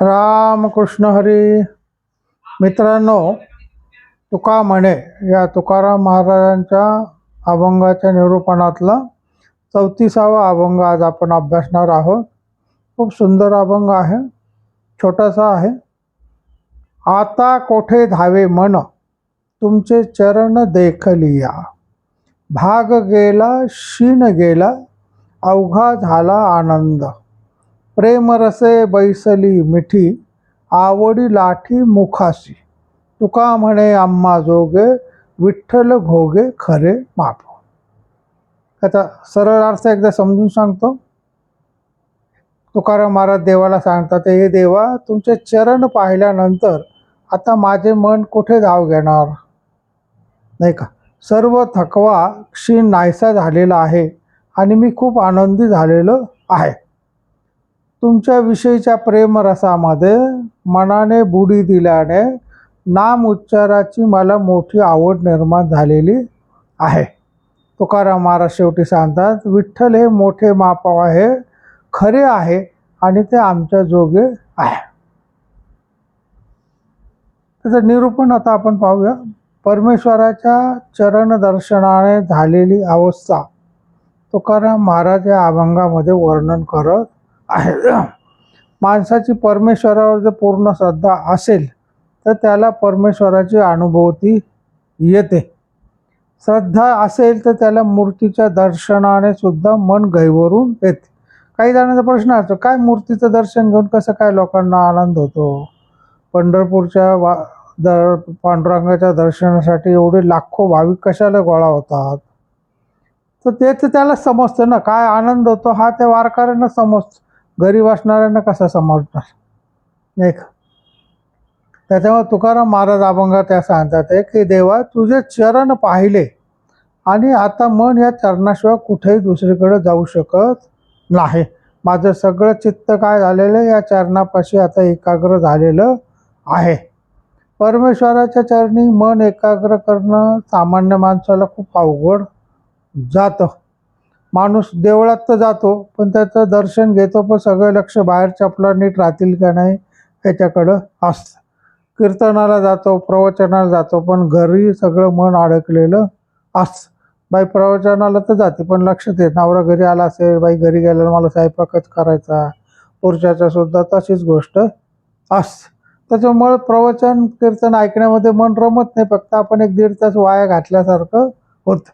रामकृष्ण हरी. मित्रांनो तुका म्हणे या तुकाराम महाराजांच्या अभंगाच्या निरूपणातला चौतीसावा अभंग आज आपण अभ्यासणार आहोत. खूप सुंदर अभंग आहे. छोटासा आहे. आता कोठे धावे मन? तुमचे चरण देखलिया. भाग गेला शीन गेला अवघा झाला आनंद. प्रेमरसे बैसली मिठी आवडी लाठी मुखाशी. तुका म्हणे आम्हा जोगे विठ्ठल घोगे खरे माप. आता सरळ अर्थ एकदा समजून सांगतो. तुकाराम महाराज देवाला सांगतात हे देवा तुमचे चरण पाहिल्यानंतर आता माझे मन कुठे धाव घेणार? नाही का? सर्व थकवा क्षीण नाहीसा झालेला आहे आणि मी खूप आनंदी झालेलो आहे. तुमच्याविषयीच्या प्रेमरसामध्ये मनाने बुडी दिल्याने नाम उच्चाराची मला मोठी आवड निर्माण झालेली आहे. तुकाराम महाराज शेवटी सांगतात विठ्ठल हे मोठे मापाव आहे खरे आहे आणि ते आमच्या जोगे आहे. त्याचं निरूपण आता आपण पाहूया. परमेश्वराच्या चरण दर्शनाने झालेली अवस्था. तुकाराम महाराज या अभंगामध्ये वर्णन करत आहे माणसाची परमेश्वरावर जर पूर्ण श्रद्धा असेल तर त्याला परमेश्वराची अनुभूती येते. श्रद्धा असेल तर त्याला मूर्तीच्या दर्शनाने सुद्धा मन गैवरून येते. काही जणांचा प्रश्न असतो काय मूर्तीचं दर्शन घेऊन कसं काय लोकांना आनंद होतो? पंढरपूरच्या वा दर पांडुरंगाच्या दर्शनासाठी एवढे लाखो भाविक कशाला गोळा होतात? तर ते तर त्याला समजतं ना काय आनंद होतो हा त्या वारकऱ्यांना समजतो. गरीब असणाऱ्यांना कसा समजणार? नाही का त्याच्यामुळे तुकाराम महाराज अभंगात त्या सांगतात आहे की देवा तुझे चरण पाहिले आणि आता मन या चरणाशिवाय कुठेही दुसरीकडे जाऊ शकत नाही. माझं सगळं चित्त काय झालेलं आहे, या चरणापाशी आता एकाग्र झालेलं आहे. परमेश्वराच्या चरणी मन एकाग्र करणं सामान्य माणसाला खूप अवघड जातं. माणूस देवळात तर जातो पण त्याचं दर्शन घेतो पण सगळं लक्ष बाहेर चपला नीट राहतील का नाही याच्याकडं असतं. कीर्तनाला जातो प्रवचनाला जातो पण घरी सगळं मन अडकलेलं असतं. बाई प्रवचनाला तर जाते पण लक्ष देत नवरा घरी आला असेल बाई घरी गेल्यावर मला स्वयंपाकच करायचा. पुरुषाच्या सुद्धा तशीच गोष्ट असते. त्याच्यामुळे प्रवचन कीर्तन ऐकण्यामध्ये मन रमत नाही. फक्त आपण एक दीड तास वाया घातल्यासारखं होतं.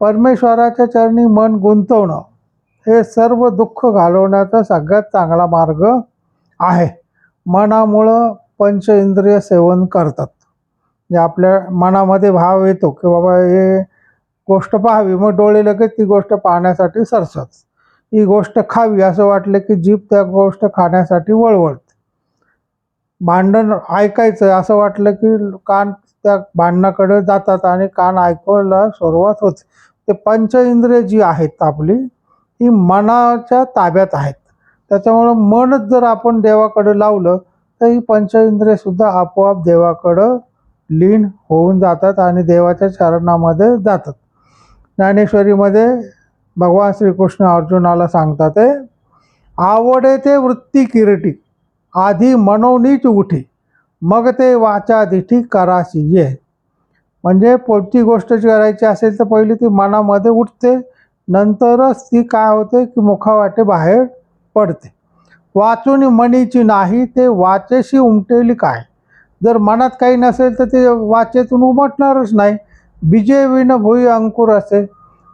परमेश्वराच्या चरणी मन गुंतवणं हे सर्व दुःख घालवण्याचा सगळ्यात चांगला मार्ग आहे. मनामुळं पंच इंद्रिय सेवन करतात. म्हणजे आपल्या मनामध्ये भाव येतो की बाबा हे गोष्ट पाहावी मग डोळे लगेच ती गोष्ट पाहण्यासाठी सरसत. ही गोष्ट खावी असं वाटलं की जीभ त्या गोष्ट खाण्यासाठी वळवळते भांडण ऐकायचं असं वाटलं की कान त्या भांडणाकडे जातात आणि कान ऐकायला सुरुवात होते. ते पंच इंद्रिय जी आहेत आपली ही मनाच्या ताब्यात आहेत. त्याच्यामुळं मनच जर आपण देवाकडे लावलं तर ही पंच इंद्रिय सुद्धा आपोआप देवाकडं लीन होऊन जातात आणि देवाच्या चरणामध्ये जातात. ज्ञानेश्वरीमध्ये भगवान श्रीकृष्ण अर्जुनाला सांगतात ते आवडे ते वृत्ती किरटी आधी मनोनीच उठी मग ते वाचा दिठी कराशी ये. म्हणजे कोणती गोष्ट जी करायची असेल तर पहिली ती मनामध्ये उठते नंतरच ती काय होते की मुखावाटे बाहेर पडते. वाचून मनीची नाही ते वाचेशी उमटेली काय? जर मनात काही नसेल तर ते वाचेतून उमटणारच नाही. बीजे विण भुई अंकुर असे.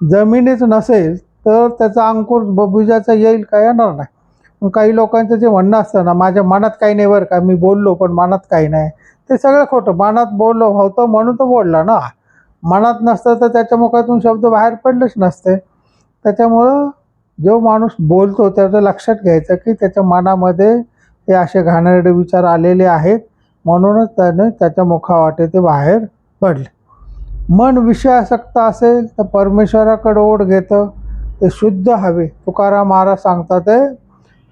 जमिनीत नसेल तर त्याचा अंकुर बीजाचा येईल का? येणार नाही. काही लोकांचं जे म्हणणं असतं ना माझ्या मनात काही नाही बरं का मी बोललो पण मनात काही नाही. ते सगळं खोटं. मनात बोललो होतं म्हणून तो बोलला ना. मनात नसतं तर त्याच्या मुखातून शब्द बाहेर पडलेच नसते. त्याच्यामुळं जो माणूस बोलतो त्याचं लक्षात घ्यायचं की त्याच्या मनामध्ये हे असे घाणेरडे विचार आलेले आहेत. म्हणूनच त्याने त्याच्या मुखावाटे ते बाहेर पडले. मन विषयासक्त असेल तर परमेश्वराकडे ओढ घेतं. ते शुद्ध हवे. तुकाराम महाराज सांगतात ते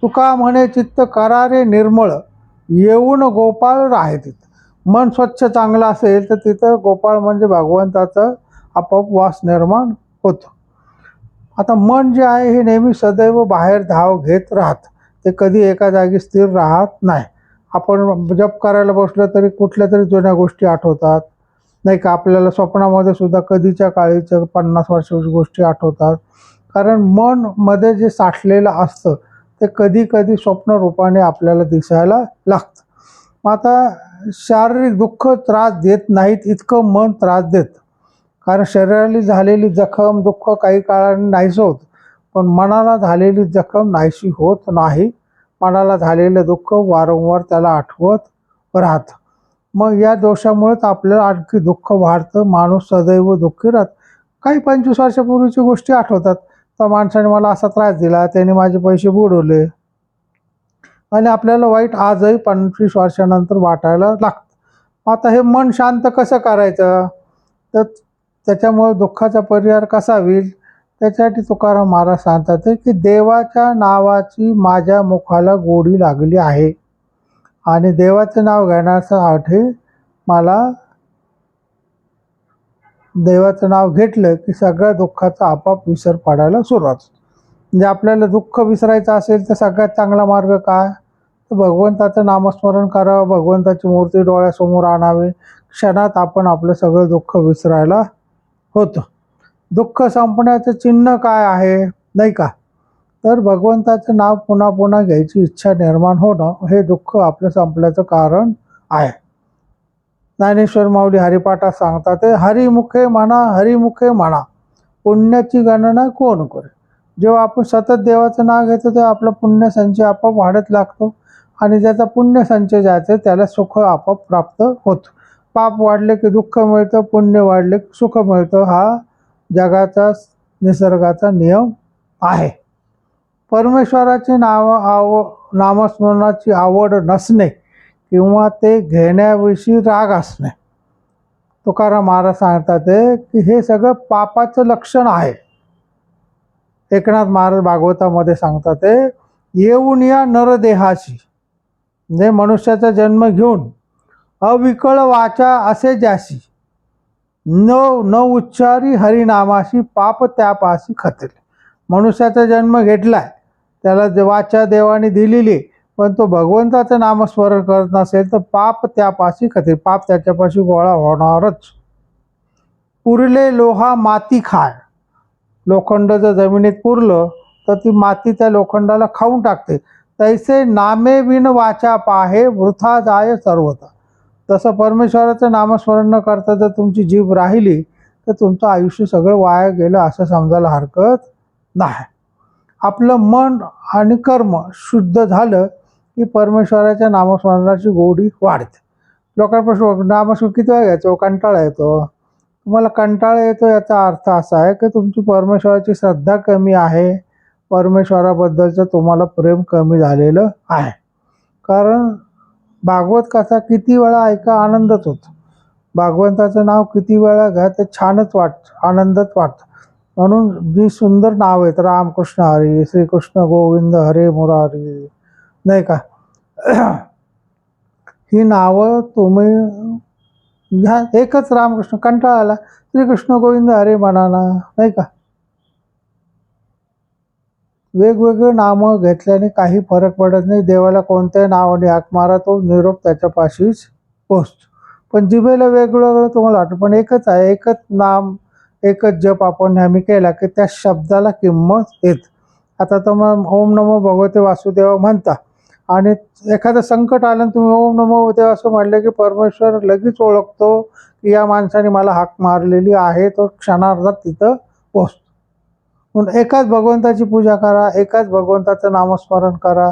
तुका म्हणे चित्त करारे निर्मळ. येऊन गोपाळ राहे तिथं. मन स्वच्छ चांगलं असेल तर तिथं गोपाळ म्हणजे भगवंताचं आपोआप वास निर्माण होतो. आता मन जे आहे हे नेहमी सदैव बाहेर धाव घेत राहतं. ते कधी एका जागी स्थिर राहत नाही. आपण जप करायला बसलं तरी कुठल्या तरी जुन्या गोष्टी आठवतात. नाही का आपल्याला स्वप्नामध्ये सुद्धा कधीच्या काळीच्या पन्नास वर्षाच्या गोष्टी आठवतात. कारण मनमध्ये जे साठलेलं असतं ते कधी कधी स्वप्न रूपाने आपल्याला दिसायला लागतं. मग आता शारीरिक दुःख त्रास देत नाहीत इतकं मन त्रास देत. कारण शरीराला झालेली जखम दुःख काही काळाने नाहीसं होत पण मनाला झालेली जखम नाहीशी होत नाही. मनाला झालेलं दुःख वारंवार त्याला आठवत राहतं. मग या दोषामुळेच आपल्याला आणखी दुःख वाढतं माणूस सदैव दुःखी राहत. काही पंचवीस वर्षापूर्वीची गोष्टी आठवतात. त्या माणसाने मला असा त्रास दिला त्याने माझे पैसे बुडवले. आणि आपल्याला वाईट आजही पंचवीस वर्षानंतर वाटायला लागतं. आता हे मन शांत कसं करायचं? तर त्याच्यामुळे दुःखाचा परिहार कसा होईल? त्याच्यासाठी तुकाराम महाराज सांगतात की देवाच्या नावाची माझ्या मुखाला गोडी लागली आहे. आणि देवाचं नाव घेण्यासाठी मला देवाचं नाव घेतलं की सगळ्या दुःखाचा आपाप विसर पडायला सुरुवात होते. म्हणजे आपल्याला दुःख विसरायचं असेल तर सगळ्यात चांगला मार्ग काय? तर भगवंताचं नामस्मरण करावं भगवंताची मूर्ती डोळ्यासमोर आणावी. क्षणात आपण आपलं सगळं दुःख विसरायला होतं. दुःख संपण्याचं चिन्ह काय आहे? नाही का? तर भगवंताचं नाव पुन्हा पुन्हा घ्यायची इच्छा निर्माण होणं हे दुःख आपलं संपल्याचं कारण आहे. ज्ञानेश्वर माऊली हरिपाठात सांगतात ते हरिमुखे म्हणा हरिमुखे म्हणा. पुण्याची गणना कोण करे जेव्हा आपण सतत देवाचं नाव घेतो तेव्हा आपला पुण्य संचय आपोआप वाढत लागतो. आणि ज्याचा पुण्य संचय ज्याचे त्याला सुख आपोआप प्राप्त होतं. पाप वाढले की दुःख मिळतं पुण्य वाढले की सुख मिळतं. हा जगाचा निसर्गाचा नियम आहे. परमेश्वराची नाव आव नामस्मरणाची आवड नसणे किंवा ते घेण्याविषयी राग असणे. तुकाराम महाराज सांगतात की हे सगळं पापाचं लक्षण आहे. एकनाथ महाराज भागवतामध्ये सांगतात ते येऊन या नरदेहाशी. म्हणजे मनुष्याचा जन्म घेऊन अविकळ वाचा असे ज्याशी. न न उच्चारी हरिनामाशी पाप त्यापाशी खतेल मनुष्याचा जन्म घेतलाय त्याला जे वाचा देवाने दिलेली पण तो भगवंताचं नामस्मरण करत नसेल तर पाप त्यापाशी खतेल पाप त्याच्यापाशी गोळा होणारच. पुरले लोहा माती खाय. लोखंड जर जमिनीत पुरलं तर ती माती त्या लोखंडाला खाऊन टाकते. तैसे नामे विण वाचा पाहे वृथा जाय सर्वता तसं परमेश्वराचं नामस्मरण न करता जर तुमची जीभ राहिली तर तुमचं आयुष्य सगळं वाया गेलं असं समजायला हरकत नाही. आपलं मन आणि कर्म शुद्ध झालं की परमेश्वराच्या नामस्मरणाची गोडी वाढते. लोकांपासून नामस्मरण किती वेळा घ्यायचो? कंटाळा येतो. तुम्हाला कंटाळा येतो याचा अर्थ असा आहे की तुमची परमेश्वराची श्रद्धा कमी आहे. परमेश्वराबद्दलचं तुम्हाला प्रेम कमी झालेलं आहे. कारण भागवत कथा किती वेळा ऐका आनंदच होतो. भागवंताचं नाव किती वेळा घ्या ते छानच वाटतं आनंदच वाटतं म्हणून जी सुंदर नाव आहेत रामकृष्ण हरी श्रीकृष्ण गोविंद हरे मुरारी नाही का? ही नावं तुम्ही घ्या एकच रामकृष्ण कंटाळा आला श्रीकृष्ण गोविंद हरे म्हणा ना नाही का? वेगवेगळे नामं घेतल्याने काही फरक पडत नाही. देवाला कोणत्याही नावाने हाक मारा तो निरोप त्याच्यापाशीच पोचतो पण जिभेला वेगवेगळं तुम्हाला वाटतं. पण एकच आहे एकच नाम एकच जप आपण नेहमी केला की त्या शब्दाला किंमत येत. आता तर मग ओम नमो भगवते वासुदेव म्हणता. आणि एखादं संकट आलं आणि तुम्ही ओम नमो ते असं म्हटलं की परमेश्वर लगेच ओळखतो की या माणसाने मला हाक मारलेली आहे तो क्षणार्धात तिथं पोचतो म्हणून एकाच भगवंताची पूजा करा एकाच भगवंताचं नामस्मरण करा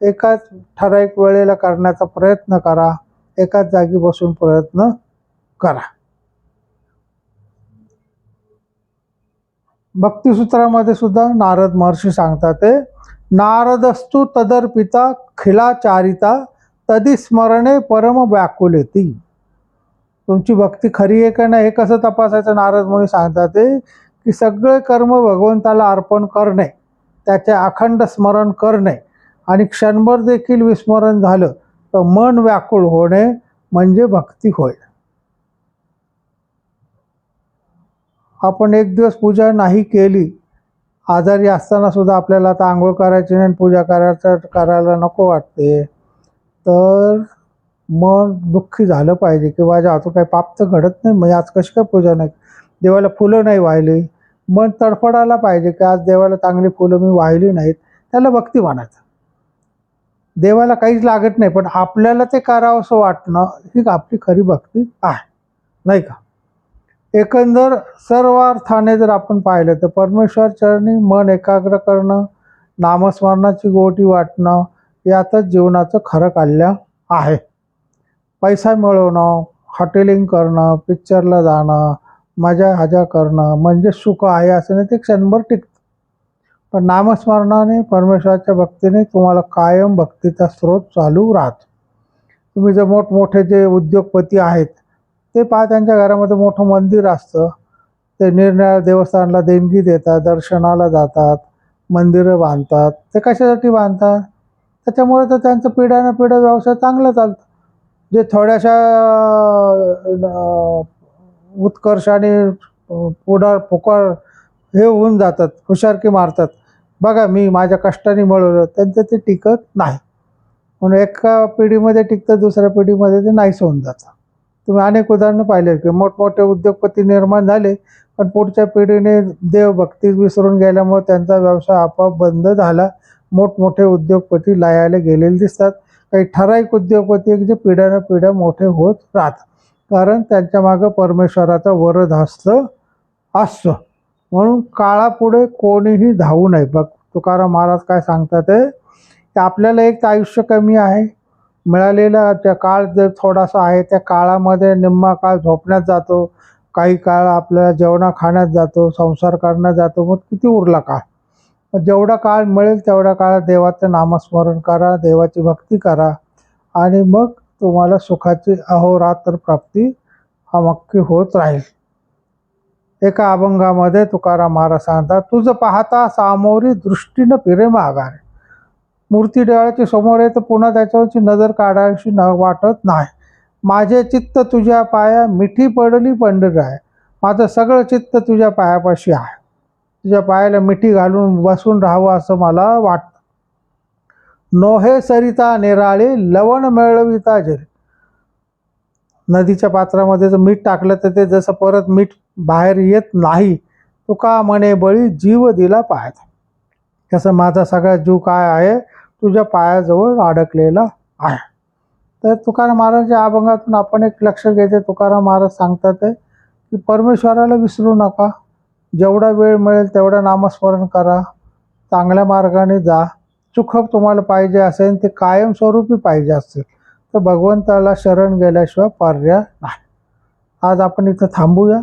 एकाच ठराविक वेळेला करण्याचा प्रयत्न करा एकाच जागी बसून प्रयत्न करा. भक्तिसूत्रामध्ये सुद्धा नारद महर्षी सांगतात ते नारदस्तु तदर्पिता खिलाचारिता तदिस्मरणे परम व्याकुलेती. तुमची भक्ती खरी आहे का नाही हे कसं तपासायचं? नारद म्हणून सांगतात ते की सगळे कर्म भगवंताला अर्पण करणे त्याचे अखंड स्मरण करणे आणि क्षणभर देखील विस्मरण झालं तर मन व्याकुळ होणे म्हणजे भक्ती होय. आपण एक दिवस पूजा नाही केली आजारी असताना सुद्धा आपल्याला आता आंघोळ करायची नाही आणि पूजा करायचं करायला नको वाटते. तर मन दुःखी झालं पाहिजे की माझ्या हातून काही पाप तर घडत नाही. म्हणजे आज कशी काय पूजा नाही? देवाला फुलं नाही वाहिली. मन तडफडायला पाहिजे की आज देवाला चांगली फुलं मी वाहिली नाहीत. त्याला भक्ती म्हणायचं देवाला काहीच लागत नाही पण आपल्याला ते करावं असं वाटणं ही आपली खरी भक्ती आहे. नाही का? एकंदर सर्व अर्थाने जर आपण पाहिलं तर परमेश्वर चरणी मन एकाग्र करणं नामस्मरणाची गोटी वाटणं यातच जीवनाचं खरं कल्याण आहे. पैसा मिळवणं हॉटेलिंग करणं पिक्चरला जाणं मजा हजा करणं म्हणजे सुख आहे असं नाही ते क्षणभर टिकतं. पण नामस्मरणाने परमेश्वराच्या भक्तीने तुम्हाला कायम भक्तीचा स्रोत चालू राहतो. तुम्ही जे मोठमोठे जे उद्योगपती आहेत ते पहा त्यांच्या घरामध्ये मोठं मंदिर असतं. ते निरनिळ्या देवस्थानला देणगी देतात दर्शनाला जातात मंदिरं बांधतात. ते कशासाठी बांधतात? त्याच्यामुळे तर त्यांचं पिढ्यानं पिढ्या व्यवसाय चांगला चालतं. जे थोड्याशा उत्कर्ष उत्कर्षाने पुढार पुकार हे होऊन जातात हुशारकी मारतात. बघा मी माझ्या कष्टाने मिळवलं त्यांचं ते टिकत नाही. म्हणून एका पिढीमध्ये टिकतं दुसऱ्या पिढीमध्ये ते नाहीच होऊन जातं. तुम्ही अनेक उदाहरणं पाहिले की मोठमोठे उद्योगपती निर्माण झाले पण पुढच्या पिढीने देवभक्ती विसरून गेल्यामुळे त्यांचा व्यवसाय आपोआप बंद झाला. मोठमोठे उद्योगपती लयाले गेलेले दिसतात. काही ठराविक उद्योगपती जे पिढ्यानं पिढ्या मोठे होत राहतात. कारण त्यांच्या मागं परमेश्वराचा वरद असतं असतं. म्हणून काळापुढे कोणीही धावू नये. बघ तुकाराम महाराज काय सांगतात ते की आपल्याला एक तर आयुष्य कमी आहे. मिळालेला त्या काळ जे थोडासा आहे त्या काळामध्ये निम्मा काळ झोपण्यात जातो काही काळ आपल्याला जेवणा खाण्यात जातो संसार करण्यात जातो मग किती उरला काळ? मग जेवढा काळ मिळेल तेवढा काळ देवाचं नामस्मरण करा देवाची भक्ती करा आणि मग तुम्हाला सुखाची अहोरात्र प्राप्ती हा मक्की होत राहील. एका अभंगामध्ये तुकाराम महाराज सांगतात तुझं पाहता सामोरी दृष्टीनं फिरे माघारे मूर्ती डोळ्याच्या समोर आहे तर पुन्हा त्याच्यावरची नजर काढायची न वाटत नाही. माझे चित्त तुझ्या पाया मिठी पडली पंढरी आहे. माझं सगळं चित्त तुझ्या पायापाशी आहे. तुझ्या पायाला मिठी घालून बसून राहावं असं मला वाटतं. नोहे सरिता निराळे लवण मिळविता जरी. नदीच्या पात्रामध्ये जर मीठ टाकलं तर ते जसं परत मीठ बाहेर येत नाही तो का म्हणे बळी जीव दिला पाहत कसं माझा सगळा जीव काय आहे? तुझ्या पायाजवळ अडकलेला आहे. तर तुकाराम महाराजच्या अभंगातून आपण एक लक्ष घ्यायचं तुकाराम महाराज सांगतात आहे की परमेश्वराला विसरू नका. जेवढा वेळ मिळेल तेवढं नामस्मरण करा. चांगल्या मार्गाने जा. चुखक तुम्हाला पाहिजे असेल ते कायमस्वरूपी पाहिजे असेल तर भगवंताला शरण गेल्याशिवाय पर्याय नाही. आज आपण इथं थांबूया.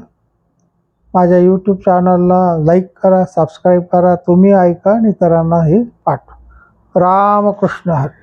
माझ्या यूट्यूब चॅनलला लाईक करा सबस्क्राईब करा. तुम्ही ऐका आणि इतरांनाही पाठवा. रामकृष्ण हरी।